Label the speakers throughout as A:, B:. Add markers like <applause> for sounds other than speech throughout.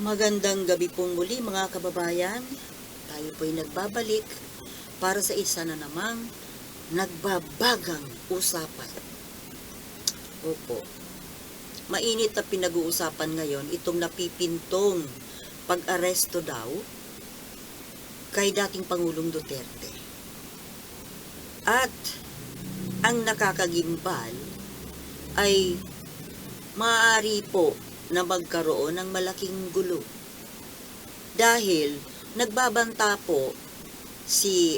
A: Magandang gabi pong muli mga kababayan. Tayo po'y nagbabalik para sa isa na namang nagbabagang usapan. Opo. Mainit na pinag-uusapan ngayon itong napipintong pag-aresto daw kay dating Pangulong Duterte. At ang nakakagimbal ay maaari po na magkaroon ng malaking gulo. Dahil nagbabanta po si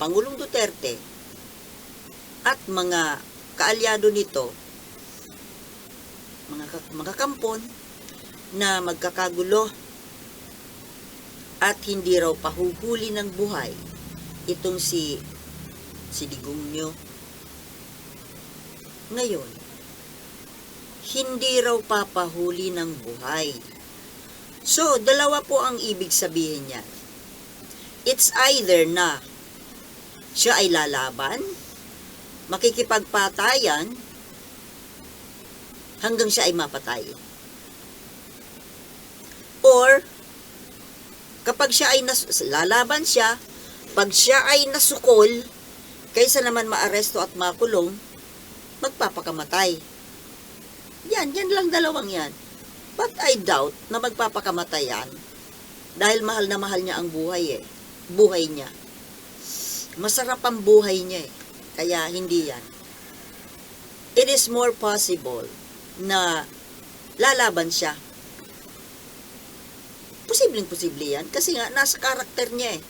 A: Pangulong Duterte at mga kaalyado nito, mga, mga kampon, na magkakagulo at hindi raw pahuhuli ng buhay itong si si Digumnyo. Ngayon, hindi raw papahuli ng buhay. So, dalawa po ang ibig sabihin niya. It's either na siya ay lalaban, makikipagpatayan, hanggang siya ay mapatay. Or, kapag siya ay nas- lalaban siya, pag siya ay nasukol, kaysa naman maaresto at makulong, magpapakamatay. Yan, yan lang dalawang yan. But I doubt na magpapakamatay yan. Dahil mahal na mahal niya ang buhay eh. Buhay niya. Masarap ang buhay niya eh. Kaya hindi yan. It is more possible na lalaban siya. Posibleng posible yan. Kasi nga, nasa karakter niya eh.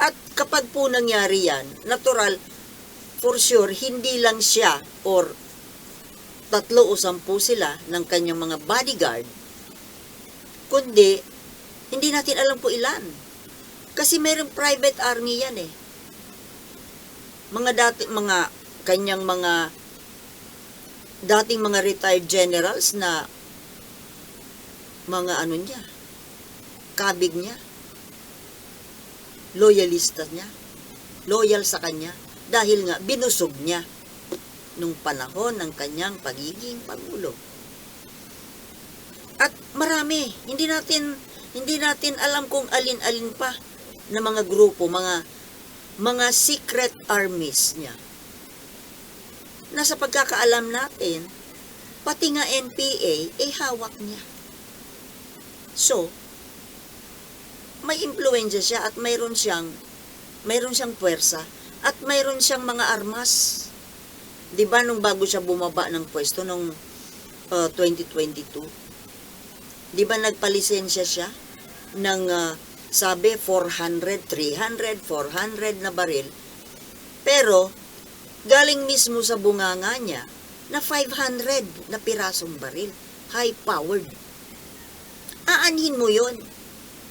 A: At kapag po nangyari yan, natural, for sure, hindi lang siya or tatlo o sampu sila ng kanyang mga bodyguard, kundi hindi natin alam po ilan. Kasi mayroong private army yan eh. Mga dati, mga kanyang mga dating mga retired generals na mga ano niya, kabig niya, loyalista niya, loyal sa kanya, dahil nga binusog niya nung panahon ng kanyang pagiging pangulo. At marami, hindi natin hindi natin alam kung alin-alin pa na mga grupo, mga mga secret armies niya. Nasa pagkakaalam natin, pati nga NPA ay hawak niya. So, may impluensya siya at mayroon siyang mayroon siyang puwersa at mayroon siyang mga armas. 'Di ba nung bago siya bumaba ng pwesto nung uh, 2022? 'Di ba nagpalisensya siya ng uh, sabi 400, 300, 400 na baril. Pero galing mismo sa bunganga niya na 500 na pirasong baril, high powered. Aanhin mo 'yon.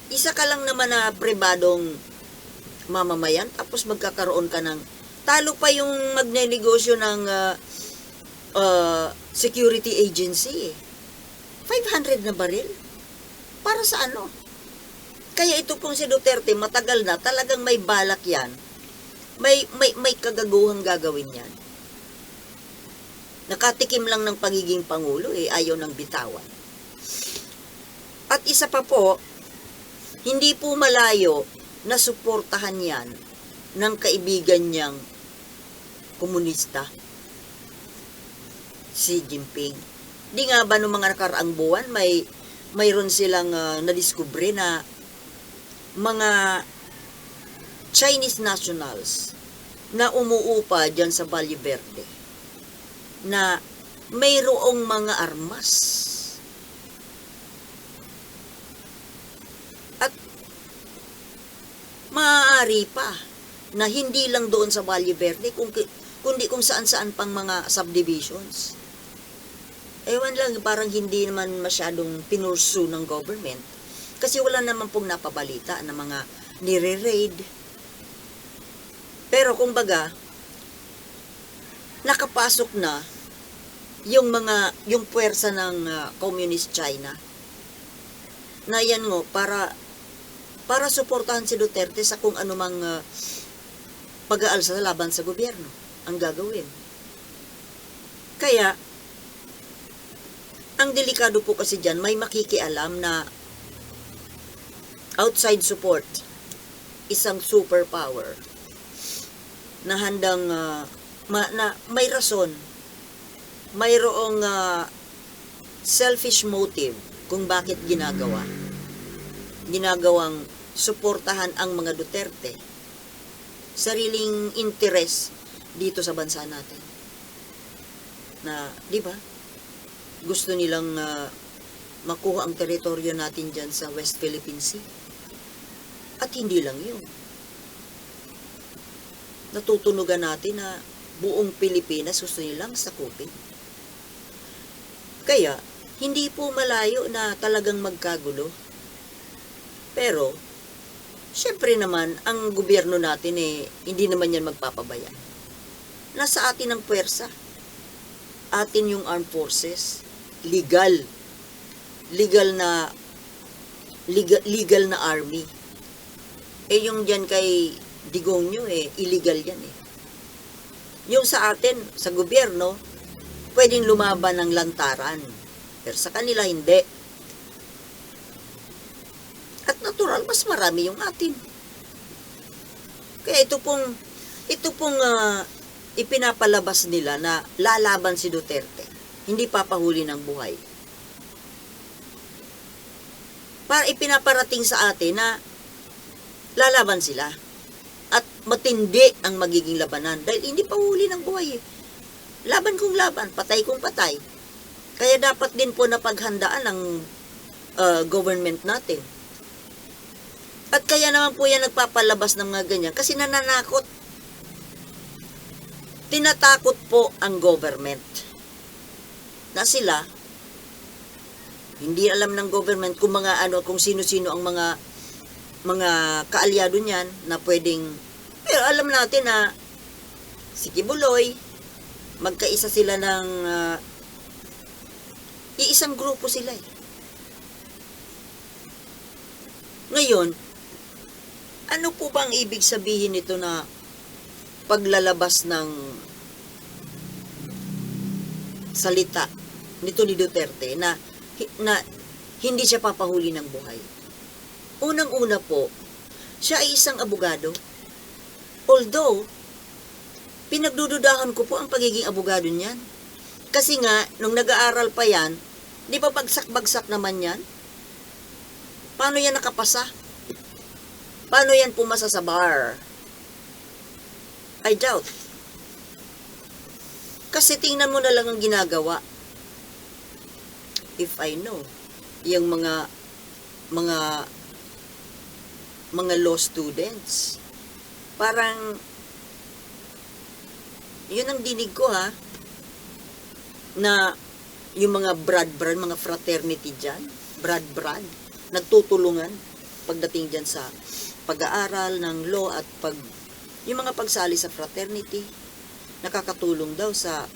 A: Isa ka lang naman na pribadong mamamayan tapos magkakaroon ka ng talo pa yung magnenegosyo ng uh, uh, security agency eh. 500 na baril? Para sa ano? Kaya ito pong si Duterte, matagal na, talagang may balak yan. May, may, may kagaguhang gagawin yan. Nakatikim lang ng pagiging pangulo eh, ayaw ng bitawan. At isa pa po, hindi po malayo na suportahan yan ng kaibigan niyang komunista, si Jinping. Di nga ba noong mga nakaraang buwan, may mayroon silang uh, nadiskubre na mga Chinese nationals na umuupa dyan sa Valle Verde na mayroong mga armas. At maaari pa na hindi lang doon sa Valle Verde, kung, kundi kung saan-saan pang mga subdivisions. Ewan lang, parang hindi naman masyadong pinursu ng government. Kasi wala naman pong napabalita na mga nire-raid. Pero kung baga, nakapasok na yung mga, yung puwersa ng uh, Communist China na yan ngo, para para suportahan si Duterte sa kung anumang uh, pag-aalsa laban sa gobyerno ang gagawin. Kaya, ang delikado po kasi dyan, may makikialam na outside support, isang superpower na handang ah, ma, na may rason, mayroong ah, selfish motive kung bakit ginagawa. Ginagawang suportahan ang mga Duterte. Sariling interes dito sa bansa natin. Na, di ba? Gusto nilang ah, makuha ang teritoryo natin dyan sa West Philippine Sea. At hindi lang yun. Natutunugan natin na buong Pilipinas gusto nilang sakupin. Kaya, hindi po malayo na talagang magkagulo. Pero, syempre naman, ang gobyerno natin eh, hindi naman yan magpapabaya. Nasa atin ang puwersa. Atin yung armed forces. Legal. Legal na legal, legal na army. Eh yung dyan kay Digong nyo eh, illegal yan eh. Yung sa atin, sa gobyerno, pwedeng lumaban ng lantaran. Pero sa kanila, hindi. At natural, mas marami yung atin. Kaya ito pong, ito pong ah, ipinapalabas nila na lalaban si Duterte. Hindi papahuli ng buhay. Para ipinaparating sa atin na lalaban sila. At matindi ang magiging labanan. Dahil hindi pa huli ng buhay eh. Laban kung laban, patay kung patay. Kaya dapat din po napaghandaan ng uh, government natin. At kaya naman po yan nagpapalabas ng mga ganyan kasi nananakot. Tinatakot po ang government na sila hindi alam ng government kung mga ano kung sino-sino ang mga mga kaalyado niyan na pwedeng pero alam natin na si Kibuloy magkaisa sila ng ah, iisang grupo sila eh. Ngayon, ano po ba ang ibig sabihin nito na paglalabas ng salita nito ni Duterte na na hindi siya papahuli ng buhay. Unang-una po, siya ay isang abogado. Although, pinagdududahan ko po ang pagiging abogado niyan. Kasi nga, nung nag-aaral pa yan, di ba bagsak-bagsak naman yan? Paano yan nakapasa? Paano yan pumasa sa bar? I doubt. Kasi tingnan mo na lang ang ginagawa. If I know, yung mga mga mga law students, parang yun ang dinig ko ha, na yung mga brad-brad, mga fraternity dyan, brad-brad, nagtutulungan pagdating dyan sa pag-aaral ng law at pag, yung mga pagsali sa fraternity, nakakatulong daw sa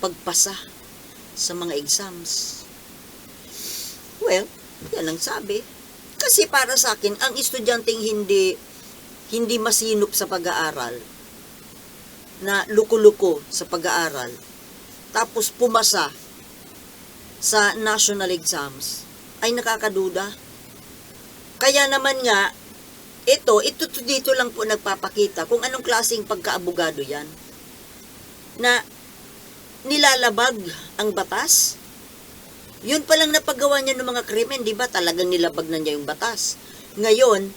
A: pagpasa sa mga exams. Well, yan ang sabi. Kasi para sa akin, ang estudyanteng hindi hindi masinop sa pag-aaral, na luko-luko sa pag-aaral, tapos pumasa sa national exams, ay nakakaduda. Kaya naman nga, ito, ito to dito lang po nagpapakita kung anong klaseng pagkaabogado yan. Na nilalabag ang batas. Yun pa lang napagawa niya ng mga krimen, di ba? Talagang nilabag na niya yung batas. Ngayon,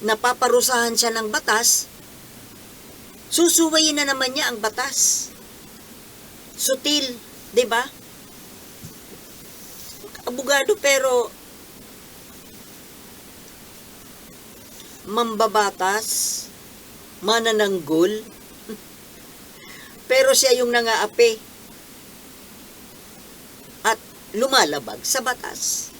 A: napaparusahan siya ng batas, susuwayin na naman niya ang batas. Sutil, di ba? Abogado pero mambabatas, manananggol, pero siya yung nangaapi at lumalabag sa batas.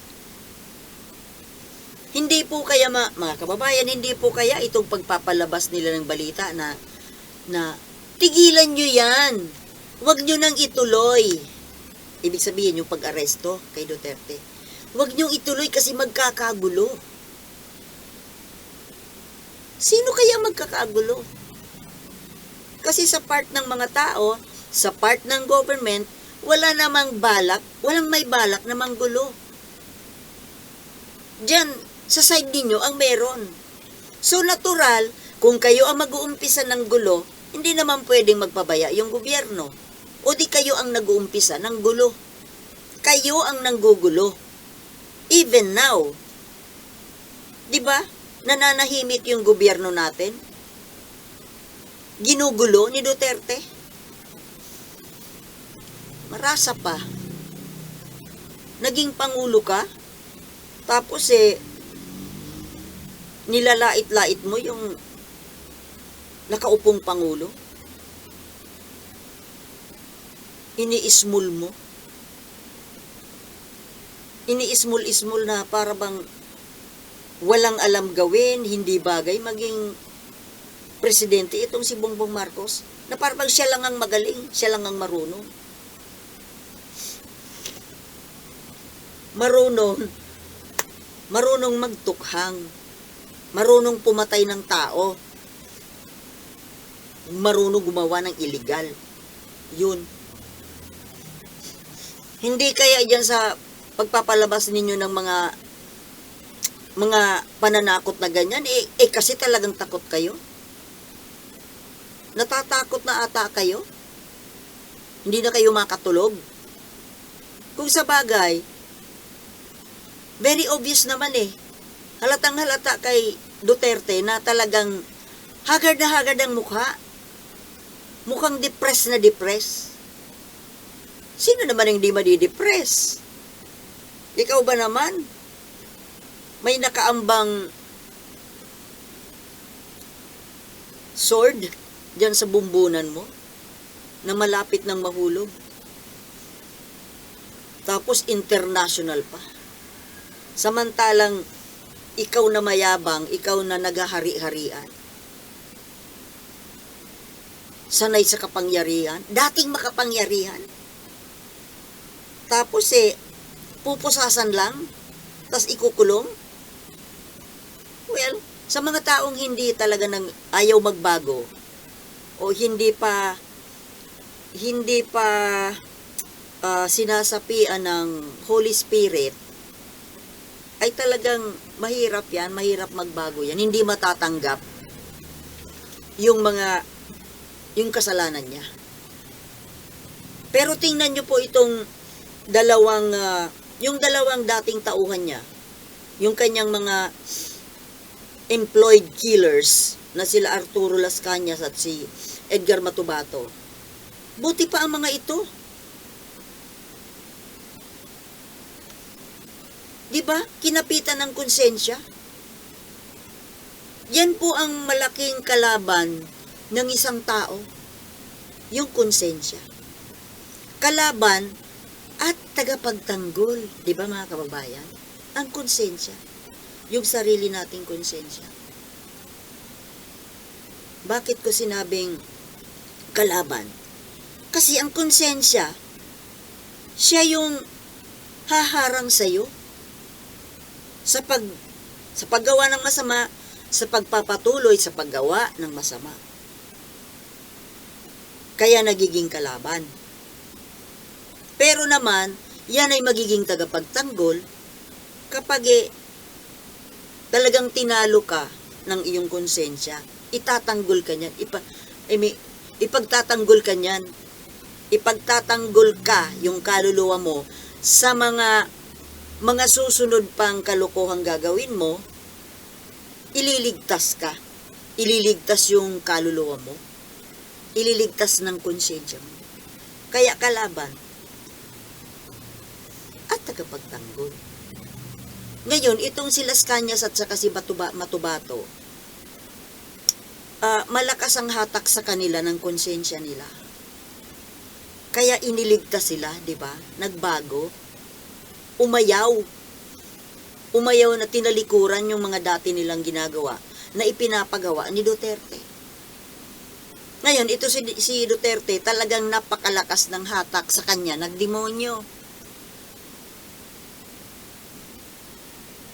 A: Hindi po kaya mga kababayan, hindi po kaya itong pagpapalabas nila ng balita na na tigilan nyo yan. Huwag nyo nang ituloy. Ibig sabihin yung pag-aresto kay Duterte. Huwag nyo ituloy kasi magkakagulo. Sino kaya magkakagulo? Kasi sa part ng mga tao, sa part ng government, wala namang balak, walang may balak na manggulo. Diyan, sa side ninyo ang meron. So natural, kung kayo ang mag-uumpisa ng gulo, hindi naman pwedeng magpabaya yung gobyerno. O di kayo ang nag-uumpisa ng gulo. Kayo ang nanggugulo. Even now. 'Di ba? Nananahimik yung gobyerno natin. Ginugulo ni Duterte. Marasa pa. Naging pangulo ka. Tapos eh nilalait-lait mo yung nakaupong pangulo. Iniismul mo. Iniismul-ismul na para bang walang alam gawin, hindi bagay maging presidente itong si Bongbong Marcos na para bang siya lang ang magaling, siya lang ang marunong. Marunong, marunong magtukhang, marunong pumatay ng tao, marunong gumawa ng illegal. Yun. Hindi kaya dyan sa pagpapalabas ninyo ng mga mga pananakot na ganyan, eh, eh kasi talagang takot kayo. Natatakot na ata kayo. Hindi na kayo makatulog. Kung sa bagay, very obvious naman eh. Halatang halata kay Duterte na talagang haggard na haggard ang mukha. Mukhang depressed na depressed. Sino naman ang hindi madidepress? Ikaw ba naman? May nakaambang sword dyan sa bumbunan mo na malapit ng mahulog. Tapos international pa. Samantalang ikaw na mayabang, ikaw na naghahari-harian. Sanay sa kapangyarihan, dating makapangyarihan. Tapos eh, pupusasan lang, tas ikukulong. Well, sa mga taong hindi talaga nang ayaw magbago o hindi pa hindi pa ah, sinasapian ng Holy Spirit ay talagang mahirap yan, mahirap magbago yan. Hindi matatanggap yung mga yung kasalanan niya. Pero tingnan niyo po itong dalawang ah, yung dalawang dating tauhan niya, yung kanyang mga employed killers na sila Arturo Las Cañas at si Edgar Matubato. Buti pa ang mga ito. 'Di ba? Kinapitan ng konsensya. Yan po ang malaking kalaban ng isang tao. Yung konsensya. Kalaban at tagapagtanggol, 'di ba mga kababayan? Ang konsensya, yung sarili nating konsensya. Bakit ko sinabing kalaban? Kasi ang konsensya, siya yung haharang sa iyo sa pag sa paggawa ng masama, sa pagpapatuloy sa paggawa ng masama. Kaya nagiging kalaban. Pero naman, yan ay magiging tagapagtanggol kapag eh, talagang tinalo ka ng iyong konsensya. Itatanggol ka niyan. Ipa, I mean, ipagtatanggol ka niyan. Ipagtatanggol ka yung kaluluwa mo sa mga mga susunod pang kalokohang gagawin mo, ililigtas ka. Ililigtas yung kaluluwa mo. Ililigtas ng konsensya mo. Kaya kalaban at tagapagtanggol. Ngayon, itong si Las Cañas at saka si Batuba, Matubato, ah, malakas ang hatak sa kanila ng konsensya nila. Kaya iniligtas sila, di ba? Nagbago. Umayaw. Umayaw na tinalikuran yung mga dati nilang ginagawa na ipinapagawa ni Duterte. Ngayon, ito si, si Duterte talagang napakalakas ng hatak sa kanya, nagdemonyo.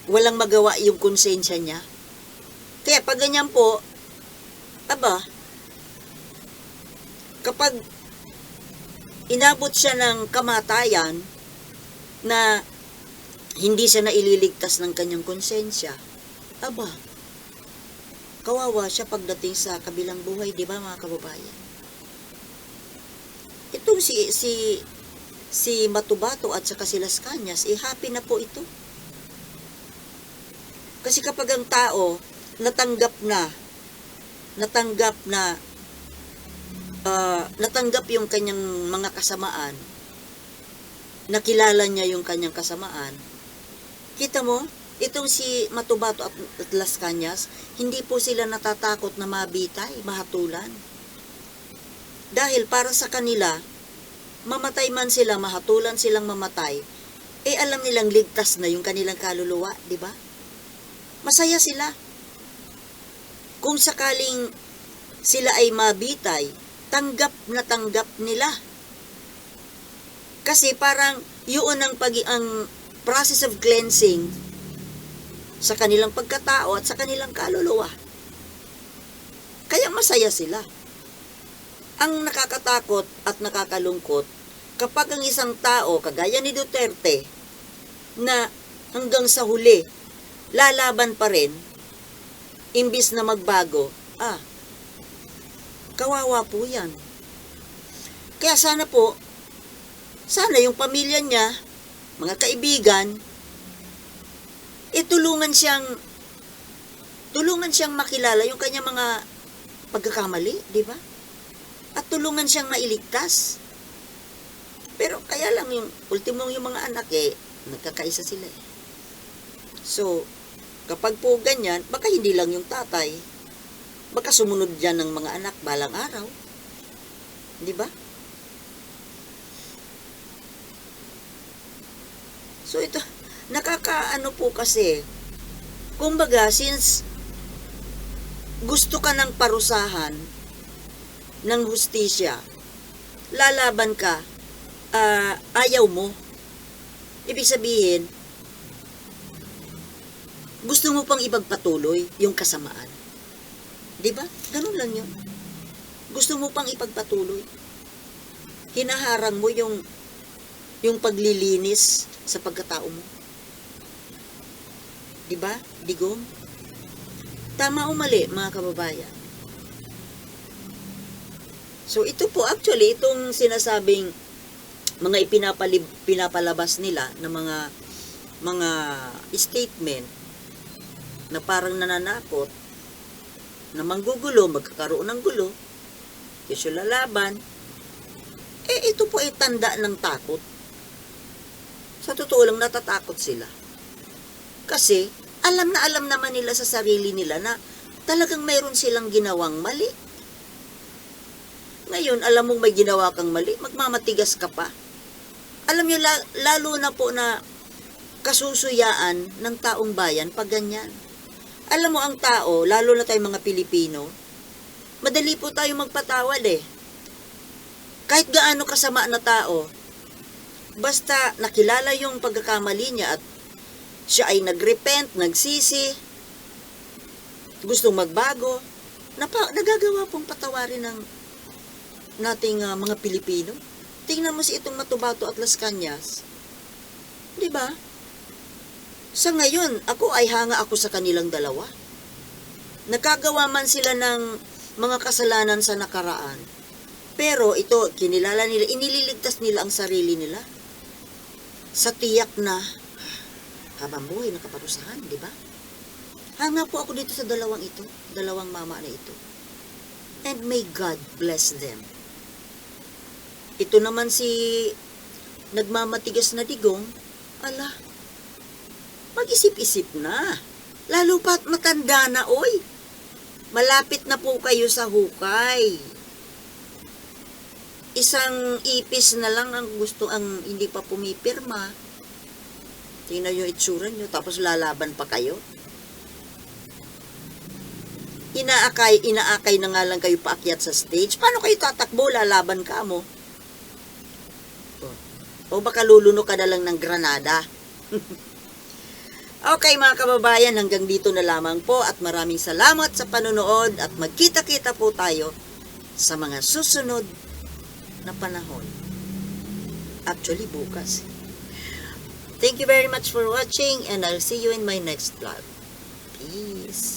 A: Walang magawa yung konsensya niya. Kaya pag ganyan po, aba, kapag inabot siya ng kamatayan na hindi siya naililigtas ng kanyang konsensya, aba, kawawa siya pagdating sa kabilang buhay, di ba mga kababayan? Itong si, si, si Matubato at saka si Las Cañas, eh happy na po ito. Kasi kapag ang tao natanggap na, natanggap na, ah, natanggap yung kanyang mga kasamaan, nakilala niya yung kanyang kasamaan, kita mo, itong si Matubato at, at Las Cañas, hindi po sila natatakot na mabitay, mahatulan. Dahil para sa kanila, mamatay man sila, mahatulan silang mamatay, eh alam nilang ligtas na yung kanilang kaluluwa, di ba? Masaya sila. Kung sakaling sila ay mabitay, tanggap na tanggap nila. Kasi parang yun ang pag ang process of cleansing sa kanilang pagkatao at sa kanilang kaluluwa. Kaya masaya sila. Ang nakakatakot at nakakalungkot kapag ang isang tao, kagaya ni Duterte, na hanggang sa huli, lalaban pa rin, imbis na magbago, ah, kawawa po yan. Kaya sana po, sana yung pamilya niya, mga kaibigan, itulungan siyang tulungan siyang makilala yung kanya mga pagkakamali, di ba? At tulungan siyang mailigtas. Pero kaya lang yung ultimong yung mga anak eh, nagkakaisa sila eh. So, kapag po ganyan, baka hindi lang yung tatay, baka sumunod dyan ng mga anak balang araw. Di ba? So ito, nakakaano po kasi, kumbaga, since gusto ka ng parusahan ng hustisya, lalaban ka, ah, ayaw mo. Ibig sabihin, gusto mo pang ipagpatuloy yung kasamaan. 'Di ba? Ganun lang 'yun. Gusto mo pang ipagpatuloy. Hinaharang mo yung yung paglilinis sa pagkatao mo. 'Di ba? Digong. Tama o mali, mga kababayan. So ito po actually itong sinasabing mga ipinapalib, pinapalabas nila ng mga mga statement na parang nananakot na manggugulo, magkakaroon ng gulo, kesyo lalaban, eh ito po ay tanda ng takot. Sa totoo lang natatakot sila. Kasi alam na alam naman nila sa sarili nila na talagang mayroon silang ginawang mali. Ngayon, alam mong may ginawa kang mali, magmamatigas ka pa. Alam nyo, la- lalo na po na kasusuyaan ng taong bayan pag ganyan. Alam mo ang tao, lalo na tayong mga Pilipino, madali po tayo magpatawad eh. Kahit gaano kasama na tao, basta nakilala yung pagkakamali niya at siya ay nagrepent, nagsisi, gustong magbago, napa, nagagawa pong patawarin ng nating ah, mga Pilipino. Tingnan mo si itong Matubato at Las Cañas. 'Di ba? Sa ngayon, ako ay hanga ako sa kanilang dalawa. Nakagawa man sila ng mga kasalanan sa nakaraan. Pero ito, kinilala nila, inililigtas nila ang sarili nila. Sa tiyak na habang buhay nakaparusahan, di ba? Hanga po ako dito sa dalawang ito, dalawang mama na ito. And may God bless them. Ito naman si nagmamatigas na digong, ala, mag-isip-isip na. Lalo pat matanda na, oy. Malapit na po kayo sa hukay. Isang ipis na lang ang gusto ang hindi pa pumipirma. Tingnan yung itsura nyo, tapos lalaban pa kayo. Inaakay, inaakay na nga lang kayo paakyat sa stage. Paano kayo tatakbo? Lalaban ka mo. O baka luluno ka na lang ng granada. <laughs> okay mga kababayan, hanggang dito na lamang po at maraming salamat sa panonood at magkita-kita po tayo sa mga susunod na panahon. Actually, bukas. Thank you very much for watching and I'll see you in my next vlog. Peace.